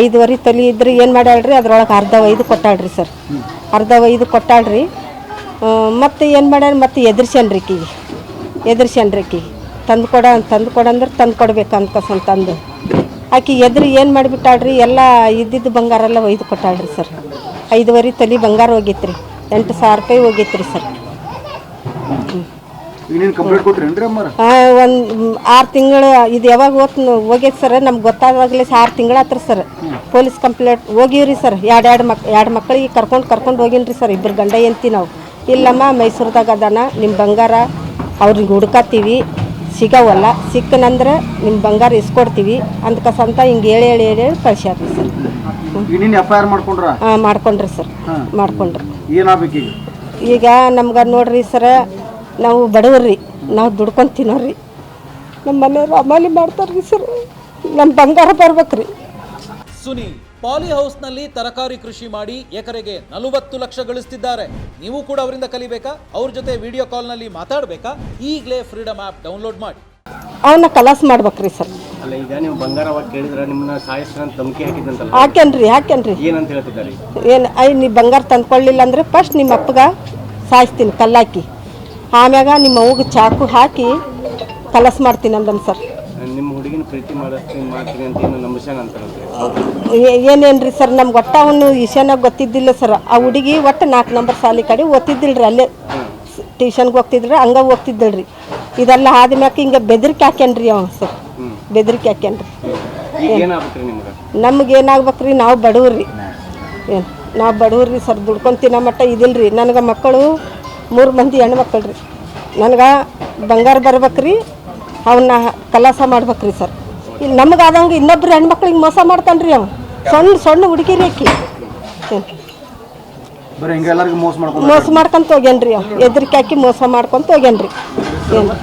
ಐದುವರೆ ತಲೆ ಇದ್ರೆ ಏನು ಮಾಡ್ಯಾಳ್ರಿ? ಅದ್ರೊಳಗೆ ಅರ್ಧ ಒಯ್ದು ಕೊಟ್ಟಾಳ್ರಿ ಸರ್. ಅರ್ಧ ಒಯ್ದು ಕೊಟ್ಟಾಳ್ರಿ. ಮತ್ತು ಏನು ಮಾಡ್ಯಾರ? ಮತ್ತೆ ಎದುರ್ಸ್ಯಾನ್ರಿ ಈಕಿಗೆ ಎದುರ್ಸ್ಯಾನ್ರಿ ಈಕಿಗೆ ತಂದು ಕೊಡ, ತಂದು ಕೊಡಂದ್ರೆ ತಂದು ಕೊಡ್ಬೇಕು ಅನ್ಕಸನ್ ತಂದು ಆಕಿ ಎದುರು ಏನು ಮಾಡಿಬಿಟ್ಟಾಳ್ರಿ? ಎಲ್ಲ ಇದ್ದಿದ್ದು ಬಂಗಾರ ಎಲ್ಲ ಒಯ್ದು ಕೊಟ್ಟಾಳ್ರಿ ಸರ್. ಐದುವರೆ ತಲೆ ಬಂಗಾರ ಹೋಗಿತ್ರಿ. ಎಂಟು ಸಾವಿರ ರೂಪಾಯಿ ಹೋಗಿತ್ರಿ ಸರ್. ಒಂದು ಆರು ತಿಂಗಳು ಇದು ಯಾವಾಗ ಹೋತ್ ಹೋಗೈತೆ ಸರ್ ನಮ್ಗೆ ಗೊತ್ತಾದಾಗಲೇ ಆರು ತಿಂಗಳ ಆತ್ರಿ ಸರ್. ಪೊಲೀಸ್ ಕಂಪ್ಲೇಂಟ್ ಹೋಗಿವ್ರಿ ಸರ್ ಎರಡು ಎರಡು ಮಕ್ ಎರಡು ಮಕ್ಕಳಿಗೆ ಕರ್ಕೊಂಡು ಕರ್ಕೊಂಡು ಹೋಗಿನ್ರಿ ಸರ್ ಇಬ್ಬರು ಗಂಡ ಎಂತಿ ನಾವು. ಇಲ್ಲಮ್ಮ ಮೈಸೂರ್ದಾಗ ಅದಾನ ನಿಮ್ಮ ಬಂಗಾರ ಅವ್ರಿಗೆ ಹುಡ್ಕತ್ತೀವಿ ಸಿಗವಲ್ಲ ಸಿಕ್ಕನಂದ್ರೆ ನಿಮ್ಮ ಬಂಗಾರ ಇಸ್ಕೊಡ್ತೀವಿ ಅಂದ್ಕಸಂತ ಹಿಂಗೆ ಹೇಳಿ ಹೇಳಿ ಹೇಳಿ ಹೇಳಿ ಕಳ್ಸ್ಯಾರ್ರಿ ಸರ್. ಹಾಂ ಮಾಡ್ಕೊಂಡ್ರಿ? ಸರ್ ಮಾಡ್ಕೊಂಡ್ರಿ. ಈಗ ನಮ್ಗೆ ನೋಡ್ರಿ ಸರ ನಾವು ಬಡವ್ರಿ ನಾವು ದುಡ್ಕೊಂಡು ತಿನ್ನೋರಿ ನಮ್ಮ ಮನೆಯವರು ಅಮಾಲಿ ಮಾಡ್ತಾರ್ರಿ ಸರ್. ನಮ್ಮ ಬಂಗಾರ ಬರ್ಬೇಕ್ರಿ. ಸುನಿ ಪಾಲಿ ಹೌಸ್ನಲ್ಲಿ ತರಕಾರಿ ಕೃಷಿ ಮಾಡಿ ಎಕರೆಗೆ ನಲವತ್ತು ಲಕ್ಷ ಗಳಿಸ್ತಿದ್ದಾರೆ. ನೀವು ಕೂಡ ಅವರಿಂದ ಕಲಿಬೇಕಾ? ಅವ್ರ ಜೊತೆ ವಿಡಿಯೋ ಕಾಲ್ನಲ್ಲಿ ಮಾತಾಡಬೇಕಾ? ಈಗಲೇ ಫ್ರೀಡಮ್ ಆ್ಯಪ್ ಡೌನ್ಲೋಡ್ ಮಾಡಿ. ಅವನ್ನ ಕಲಾಸ್ ಮಾಡ್ಬೇಕ್ರಿ ಸರ್. ಅಲ್ಲ ಈಗ ನೀವು ಬಂಗಾರ ಅವಾಗ ಕೇಳಿದ್ರೆ ನಿಮ್ಮನ್ನ ಸಾಯಿಸ್ತಾರ ಅಂತ ಧಮಕಿ ಹಾಕಿದ್ದಂತಲ್ಲ ಹಾಕ್ಯಾನ್ರಿ ಹಾಕ್ಯಾನ್ರಿ. ಏನಂತ ಹೇಳ್ತಿದ್ದಾರೆ? ಏನು ಐ ನೀ ಬಂಗಾರ ತಂದ್ಕೊಳ್ಳಿಲ್ಲ ಅಂದ್ರೆ ಫಸ್ಟ್ ನಿಮ್ಮ ಅಪ್ಪಗ ಸಾಯಿಸ್ತೀನಿ ಕಲ್ಲಾಕಿ. ಆಮ್ಯಾಗ ನಿಮ್ಮ ಅವ್ಗೆ ಚಾಕು ಹಾಕಿ ಕಲಸ್ ಮಾಡ್ತೀನಿ ಅಂದನ್ ಸರ್. ನಿಮ್ಮ ಹುಡುಗಿನ ಪ್ರೀತಿ ಮಾಡಿಸ್ತೀನಿ ಮಾಡ್ತೀನಿ ಅಂತ ಏನು ನಂಬಿಸ್ಯಾನ ಅಂತಾರಂತೆ? ಏ- ಏನೇನ್ರಿ ಸರ್ ನಮ್ಗೆ ಒಟ್ಟ ಅವನು ವಿಷಯನಾಗ ಗೊತ್ತಿದ್ದಿಲ್ಲ ಸರ್. ಆ ಹುಡುಗಿ ಒಟ್ಟು ನಾಲ್ಕು ನಂಬರ್ ಸಾಲಿ ಕಡೆ ಓದ್ತಿದ್ದಿಲ್ರಿ ಅಲ್ಲೇ. ಟ್ಯೂಷನ್ಗೆ ಹೋಗ್ತಿದ್ರಿ ಹಂಗ ಹೋಗ್ತಿದ್ದಿಲ್ರಿ ಇದೆಲ್ಲ ಆದ್ಮ್ಯಾಕ ಹಿಂಗೆ ಬೆದರಿಕೆ ಹಾಕ್ಯಾನ್ರಿ ಅವ ಸರ್. ಬೆದರಿಕೆ ಹಾಕ್ಯಾನ್ರಿ. ನಿಮ್ಗೆ? ನಮ್ಗೆ ಏನಾಗ್ಬೇಕ್ರಿ ನಾವು ಬಡವ್ರಿ. ಏನು? ನಾವು ಬಡವ್ರಿ ಸರ್ ದುಡ್ಕೊಂಡು ತಿನ್ನೋ ಮಟ್ಟ ಇದಿಲ್ರಿ. ನನಗೆ ಮಕ್ಕಳು ಮೂರು ಮಂದಿ ಹೆಣ್ಮಕ್ಳು ರೀ ನನಗೆ ಬಂಗಾರ ಬರ್ಬೇಕ್ರಿ ಅವನ್ನ ಕಲಾಸ ಮಾಡ್ಬೇಕ್ರಿ ಸರ್. ಇಲ್ಲಿ ಆದಂಗೆ ಇನ್ನೊಬ್ರು ಹೆಣ್ಮಕ್ಳಿಗೆ ಮೋಸ ಮಾಡ್ತಾನ್ರಿ ಅವ. ಸಣ್ಣ ಸಣ್ಣ ಆಕಿ. ಮೋಸ ಮಾಡ್ಕೊಂಡು ಮೋಸ ಮಾಡ್ಕೊಂತ ಹೋಗ್ಯಾನ್ರಿ ಅವ. ಎದ್ರಿಕೆ ಹಾಕಿ ಮೋಸ ಮಾಡ್ಕೊಂತ ಹೋಗ್ಯಾನ್ರಿ. ಏನು?